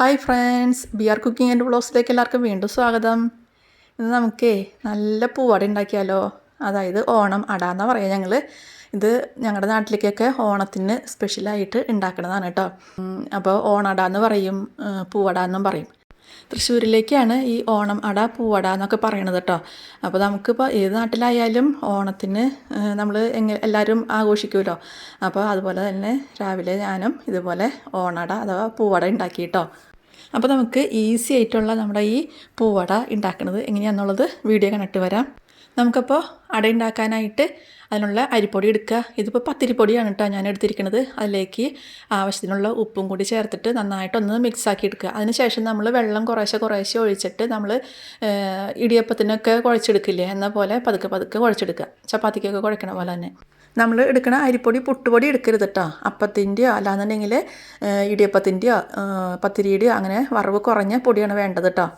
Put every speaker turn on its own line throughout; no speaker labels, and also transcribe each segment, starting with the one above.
Hi friends B R cooking എന്റെ വ്ളോഗ്സിലേക്ക് എല്ലാവർക്കും വീണ്ടും സ്വാഗതം. ഇന്ന് നമുക്കേ നല്ല പൂവട ഉണ്ടാക്കിയാലോ? അതായത് ഓണം അട എന്നാ പറയുക ഞങ്ങൾ ഇത് ഞങ്ങളുടെ നാട്ടിലേക്കൊക്കെ ഓണത്തിന് സ്പെഷ്യലായിട്ട് ഉണ്ടാക്കുന്നതാണ് കേട്ടോ അപ്പോൾ ഓണട എന്ന് പറയും പൂവട എന്നും പറയും. തൃശ്ശൂരിലേക്കാണ് ഈ ഓണം അട പൂവട എന്നൊക്കെ പറയണത് കേട്ടോ. അപ്പോൾ നമുക്കിപ്പോൾ ഏത് നാട്ടിലായാലും ഓണത്തിന് നമ്മൾ എങ്ങനെ എല്ലാവരും ആഘോഷിക്കുമല്ലോ. അപ്പോൾ അതുപോലെ തന്നെ രാവിലെ ഞാനും ഇതുപോലെ ഓണട അഥവാ പൂവട ഉണ്ടാക്കി കേട്ടോ. അപ്പോൾ നമുക്ക് ഈസി ആയിട്ടുള്ള നമ്മുടെ ഈ പൂവട ഉണ്ടാക്കുന്നത് എങ്ങനെയാണെന്നുള്ളത് വീഡിയോ കണ്ടിട്ട് വരാം. നമുക്കപ്പോൾ അട ഉണ്ടാക്കാനായിട്ട് അതിനുള്ള അരിപ്പൊടി എടുക്കുക. ഇതിപ്പോൾ പത്തിരിപ്പൊടിയാണ് കേട്ടോ ഞാൻ എടുത്തിരിക്കുന്നത് അതിലേക്ക് ആവശ്യത്തിനുള്ള ഉപ്പും കൂടി ചേർത്തിട്ട് നന്നായിട്ടൊന്ന് മിക്സ് ആക്കി എടുക്കുക. അതിനുശേഷം നമ്മൾ വെള്ളം കുറേശ്ശെ കുറേശ്ശെ ഒഴിച്ചിട്ട് നമ്മൾ ഇടിയപ്പത്തിനൊക്കെ കുഴച്ചെടുക്കില്ലേ? എന്ന പോലെ പതുക്കെ പതുക്കെ കുഴച്ചെടുക്കുക. ചപ്പാത്തിക്കൊക്കെ കുഴക്കണ പോലെ തന്നെ. നമ്മൾ എടുക്കുന്ന അരിപ്പൊടി പുട്ടുപൊടി എടുക്കരുത് കേട്ടോ അപ്പത്തിന്റെയോ അല്ലാന്നുണ്ടെങ്കിൽ ഇടിയപ്പത്തിന്റെയോ പത്തിരിയുടെയോ അങ്ങനെ വറവ് കുറഞ്ഞ പൊടിയാണ് വേണ്ടത് കേട്ടോ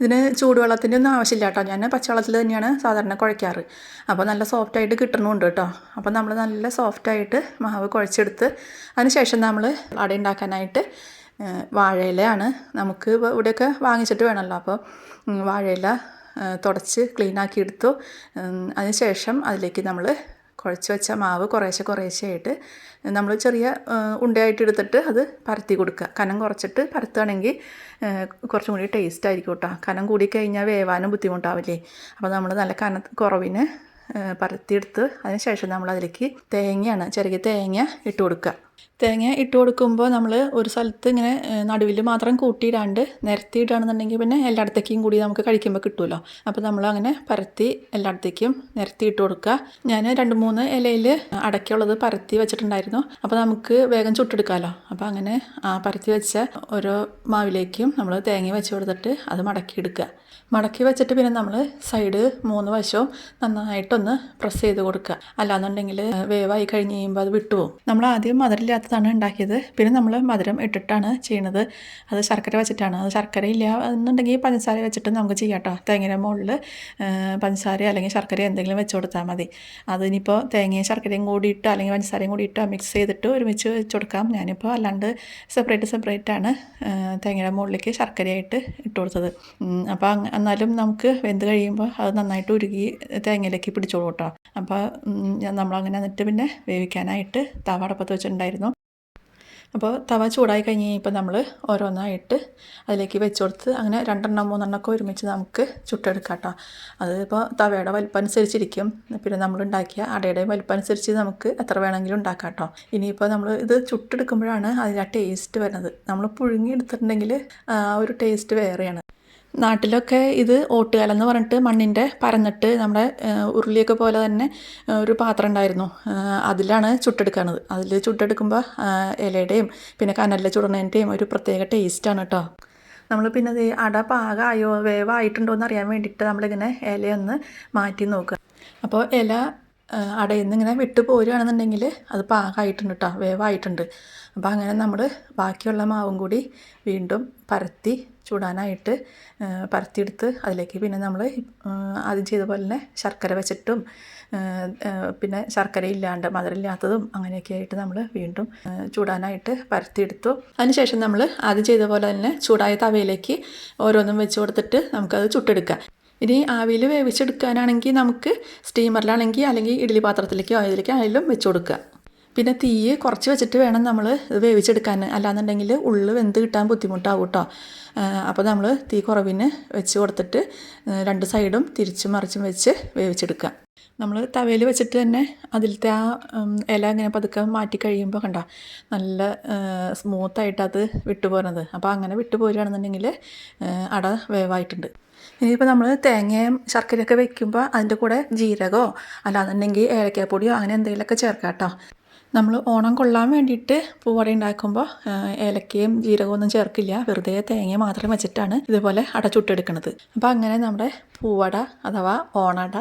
ഇതിന് ചൂടുവെള്ളത്തിന്റെ ഒന്നും ആവശ്യമില്ല കേട്ടോ. ഞാൻ പച്ചവെള്ളത്തിൽ തന്നെയാണ് സാധാരണ കുഴയ്ക്കാറ്. അപ്പോൾ നല്ല സോഫ്റ്റായിട്ട് കിട്ടണമുണ്ട് കേട്ടോ. അപ്പോൾ നമ്മൾ നല്ല സോഫ്റ്റായിട്ട് മാവ് കുഴച്ചെടുത്ത് അതിനുശേഷം നമ്മൾ അട ഉണ്ടാക്കാനായിട്ട് വാഴയിലയാണ് നമുക്ക് ഇവിടെയൊക്കെ വാങ്ങിച്ചിട്ട് വേണമല്ലോ. അപ്പോൾ വാഴയില തുടച്ച് ക്ലീനാക്കി എടുത്തു അതിനുശേഷം അതിലേക്ക് നമ്മൾ കുഴച്ച് വെച്ച മാവ് കുറേശ്ശെ കുറേശ്ശെ ആയിട്ട് നമ്മൾ ചെറിയ ഉണ്ടയായിട്ട് എടുത്തിട്ട് അത് പരത്തി കൊടുക്കുക. കനം കുറച്ചിട്ട് പരത്തുകയാണെങ്കിൽ കുറച്ചും കൂടി ടേസ്റ്റ് ആയിരിക്കും കേട്ടോ. കനം കൂടി കഴിഞ്ഞാൽ വേവാനും ബുദ്ധിമുട്ടാവില്ലേ? അപ്പോൾ നമ്മൾ നല്ല കന കുറവിന് പരത്തിയെടുത്ത് അതിന് ശേഷം നമ്മൾ അതിലേക്ക് തേങ്ങയാണ് ചെറിയ തേങ്ങ ഇട്ട് കൊടുക്കുക. തേങ്ങ ഇട്ട് കൊടുക്കുമ്പോൾ നമ്മൾ ഒരു സ്ഥലത്ത് ഇങ്ങനെ നടുവിൽ മാത്രം കൂട്ടിയിടാണ്ട് നിരത്തിയിടുകയാണെന്നുണ്ടെങ്കിൽ പിന്നെ എല്ലായിടത്തേക്കും കൂടി നമുക്ക് കഴിക്കുമ്പോൾ കിട്ടുമല്ലോ അപ്പോൾ നമ്മൾ അങ്ങനെ പരത്തി എല്ലായിടത്തേക്കും നിരത്തി ഇട്ട് കൊടുക്കുക. ഞാൻ രണ്ട് മൂന്ന് ഇലയിൽ അടയ്ക്കുള്ളത് പരത്തി വെച്ചിട്ടുണ്ടായിരുന്നു. അപ്പോൾ നമുക്ക് വേഗം ചുട്ടെടുക്കാമല്ലോ അപ്പോൾ അങ്ങനെ ആ പരത്തി വെച്ച ഓരോ മാവിലേക്കും നമ്മൾ തേങ്ങ വെച്ച് കൊടുത്തിട്ട് അത് മടക്കി എടുക്കുക. മടക്കി വെച്ചിട്ട് പിന്നെ നമ്മൾ സൈഡ് മൂന്ന് വശവും നന്നായിട്ടൊന്ന് പ്രസ് ചെയ്ത് കൊടുക്കുക. അല്ലാന്നുണ്ടെങ്കിൽ വേവായി കഴിഞ്ഞ് കഴിയുമ്പോൾ അത് വിട്ടുപോകും. നമ്മൾ ആദ്യം മധുരമില്ലാത്തതാണ് ഉണ്ടാക്കിയത്. പിന്നെ നമ്മൾ മധുരം ഇട്ടിട്ടാണ് ചെയ്യുന്നത് അത് ശർക്കര വെച്ചിട്ടാണ്. അത് ശർക്കര ഇല്ല എന്നുണ്ടെങ്കിൽ പഞ്ചസാര വെച്ചിട്ട് നമുക്ക് ചെയ്യാം കേട്ടോ തേങ്ങയുടെ മുകളിൽ പഞ്ചസാര അല്ലെങ്കിൽ ശർക്കര എന്തെങ്കിലും വെച്ച് കൊടുത്താൽ മതി. അതിനിപ്പോൾ തേങ്ങയും ശർക്കരയും കൂടി ഇട്ട് അല്ലെങ്കിൽ പഞ്ചസാരയും കൂടി ഇട്ട് മിക്സ് ചെയ്തിട്ട് ഒരുമിച്ച് വെച്ച് കൊടുക്കാം. ഞാനിപ്പോൾ അല്ലാണ്ട് സെപ്പറേറ്റ് സെപ്പറേറ്റ് ആണ് തേങ്ങയുടെ മുകളിലേക്ക് ശർക്കരയായിട്ട് ഇട്ട് കൊടുത്തത്. അപ്പോൾ എന്നാലും നമുക്ക് വെന്ത് കഴിയുമ്പോൾ അത് നന്നായിട്ട് ഉരുകി തേങ്ങയിലേക്ക് പിടിച്ചോളൂ കേട്ടോ അപ്പോൾ നമ്മളങ്ങനെ എന്നിട്ട് പിന്നെ വേവിക്കാനായിട്ട് തവ അടപ്പത്ത് വെച്ചിട്ടുണ്ടായിരുന്നു. അപ്പോൾ തവ ചൂടായി കഴിഞ്ഞ് കഴിഞ്ഞപ്പോൾ നമ്മൾ ഓരോന്നായിട്ട് അതിലേക്ക് വെച്ച് കൊടുത്ത് അങ്ങനെ രണ്ടെണ്ണം മൂന്നെണ്ണം ഒക്കെ ഒരുമിച്ച് നമുക്ക് ചുട്ടെടുക്കാം കേട്ടോ. അതിപ്പോൾ തവയുടെ വലിപ്പം അനുസരിച്ചിരിക്കും പിന്നെ നമ്മൾ ഉണ്ടാക്കിയ അടയുടെ വലിപ്പം അനുസരിച്ച് നമുക്ക് എത്ര വേണമെങ്കിലും ഉണ്ടാക്കാം കേട്ടോ. ഇനിയിപ്പോൾ നമ്മൾ ഇത് ചുട്ടെടുക്കുമ്പോഴാണ് അതിന്റെ ആ ടേസ്റ്റ് വരുന്നത്. നമ്മൾ പുഴുങ്ങി എടുത്തിട്ടുണ്ടെങ്കിൽ ആ ഒരു ടേസ്റ്റ് വേറെയാണ്. നാട്ടിലൊക്കെ ഇത് ഓട്ടുകാലെന്ന് പറഞ്ഞിട്ട് മണ്ണിന്റെ പരന്നിട്ട് നമ്മുടെ ഉരുളിയൊക്കെ പോലെ തന്നെ ഒരു പാത്രം ഉണ്ടായിരുന്നു. അതിലാണ് ചുട്ടെടുക്കുന്നത് അതിൽ ചുട്ടെടുക്കുമ്പോൾ ഇലയുടെയും പിന്നെ കനലിലെ ചുടണേന്റെയും ഒരു പ്രത്യേക ടേസ്റ്റാണ് കേട്ടോ നമ്മൾ പിന്നെ ഇത് അട പാകമായോ വേവായിട്ടുണ്ടോ എന്ന് അറിയാൻ വേണ്ടിയിട്ട് നമ്മളിങ്ങനെ ഇലയൊന്ന് മാറ്റി നോക്കുക. അപ്പോൾ ഇല അടയിൽ നിന്ന് ഇങ്ങനെ വിട്ട് പോരുകയാണെന്നുണ്ടെങ്കിൽ അത് പാകമായിട്ടുണ്ട് കേട്ടോ വേവായിട്ടുണ്ട്. അപ്പോൾ അങ്ങനെ നമ്മൾ ബാക്കിയുള്ള മാവും കൂടി വീണ്ടും പരത്തി ചൂടാനായിട്ട് പരത്തിയെടുത്ത് അതിലേക്ക് പിന്നെ നമ്മൾ ആദ്യം ചെയ്ത പോലെ തന്നെ ശർക്കര വെച്ചിട്ടും പിന്നെ ശർക്കര ഇല്ലാണ്ട് മധുരമില്ലാത്തതും അങ്ങനെയൊക്കെ ആയിട്ട് നമ്മൾ വീണ്ടും ചൂടാനായിട്ട് പരത്തിയെടുത്തു. അതിനുശേഷം നമ്മൾ ആദ്യം ചെയ്ത പോലെ തന്നെ ചൂടായ തവയിലേക്ക് ഓരോന്നും വെച്ച് കൊടുത്തിട്ട് നമുക്കത് ചുട്ടെടുക്കാം. ഇനി ആവിയിൽ വേവിച്ചെടുക്കാനാണെങ്കിൽ നമുക്ക് സ്റ്റീമറിലാണെങ്കിൽ അല്ലെങ്കിൽ ഇഡ്ഡലി പാത്രത്തിലേക്കോ ഇതിലേക്കോ ആയാലും വെച്ച് കൊടുക്കുക. പിന്നെ തീ കുറച്ച് വെച്ചിട്ട് വേണം നമ്മൾ ഇത് വേവിച്ചെടുക്കാൻ. അല്ലാന്നുണ്ടെങ്കിൽ ഉള്ളിൽ വെന്ത് കിട്ടാൻ ബുദ്ധിമുട്ടാവും കേട്ടോ അപ്പോൾ നമ്മൾ തീ കുറവിന് വെച്ച് കൊടുത്തിട്ട് രണ്ട് സൈഡും തിരിച്ചും മറിച്ചും വെച്ച് വേവിച്ചെടുക്കുക. നമ്മൾ തവയിൽ വെച്ചിട്ട് തന്നെ അതിലത്തെ ആ ഇല ഇങ്ങനെ പതുക്കെ മാറ്റി കഴിയുമ്പോൾ കണ്ട നല്ല സ്മൂത്തായിട്ട് അത് അപ്പോൾ അങ്ങനെ വിട്ടുപോരുകയാണെന്നുണ്ടെങ്കിൽ അട വേവായിട്ടുണ്ട്. ഇനിയിപ്പോൾ നമ്മൾ തേങ്ങയും ശർക്കരയൊക്കെ വെക്കുമ്പോൾ അതിന്റെ കൂടെ ജീരകമോ അല്ലാന്നുണ്ടെങ്കിൽ ഏലക്കാപ്പൊടിയോ അങ്ങനെ എന്തെങ്കിലുമൊക്കെ ചേർക്കാം കേട്ടോ നമ്മൾ ഓണം കൊള്ളാൻ വേണ്ടിയിട്ട് പൂവട ഉണ്ടാക്കുമ്പോൾ ഏലക്കയും ജീരകവും ഒന്നും ചേർക്കില്ല. വെറുതെ തേങ്ങ മാത്രം വെച്ചിട്ടാണ് ഇതുപോലെ അട ചുട്ടെടുക്കുന്നത് അപ്പോൾ അങ്ങനെ നമ്മുടെ പൂവട അഥവാ ഓണട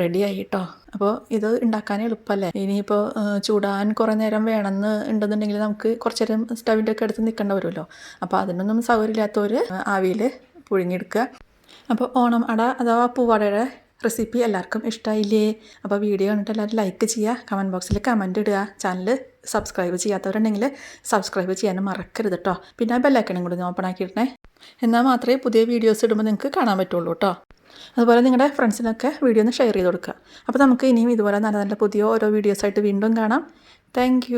റെഡിയായി കേട്ടോ അപ്പോൾ ഇത് ഉണ്ടാക്കാൻ എളുപ്പമല്ലേ ഇനിയിപ്പോൾ ചൂടാൻ കുറേ നേരം വേണമെന്ന് ഉണ്ടെന്നുണ്ടെങ്കിൽ നമുക്ക് കുറച്ച് നേരം സ്റ്റവിന്റെ ഒക്കെ അടുത്ത് നിൽക്കേണ്ട വരുമല്ലോ? അപ്പോൾ അതിനൊന്നും സൗകര്യമില്ലാത്തവർ ആവിയിൽ പുഴുങ്ങിയെടുക്കുക. അപ്പോൾ ഓണം അട അഥവാ പൂവടയുടെ റെസിപ്പി എല്ലാവർക്കും ഇഷ്ടമായില്ലേ അപ്പോൾ വീഡിയോ കണ്ടിട്ട് എല്ലാവരും ലൈക്ക് ചെയ്യുക കമന്റ് ബോക്സിൽ കമന്റ് ഇടുക. ചാനൽ സബ്സ്ക്രൈബ് ചെയ്യാത്തവരുണ്ടെങ്കിൽ സബ്സ്ക്രൈബ് ചെയ്യാനും മറക്കരുത് കേട്ടോ പിന്നെ ബെല്ലൈക്കണും കൂടി ഓപ്പൺ ആക്കിയിടണേ. എന്നാൽ മാത്രമേ പുതിയ വീഡിയോസ് ഇടുമ്പോൾ നിങ്ങൾക്ക് കാണാൻ പറ്റുള്ളൂ കേട്ടോ അതുപോലെ നിങ്ങളുടെ ഫ്രണ്ട്സിനൊക്കെ വീഡിയോ ഒന്ന് ഷെയർ ചെയ്ത് കൊടുക്കുക. അപ്പോൾ നമുക്ക് ഇനിയും ഇതുപോലെ നല്ല നല്ല പുതിയ ഓരോ വീഡിയോസായിട്ട് വീണ്ടും കാണാം. താങ്ക്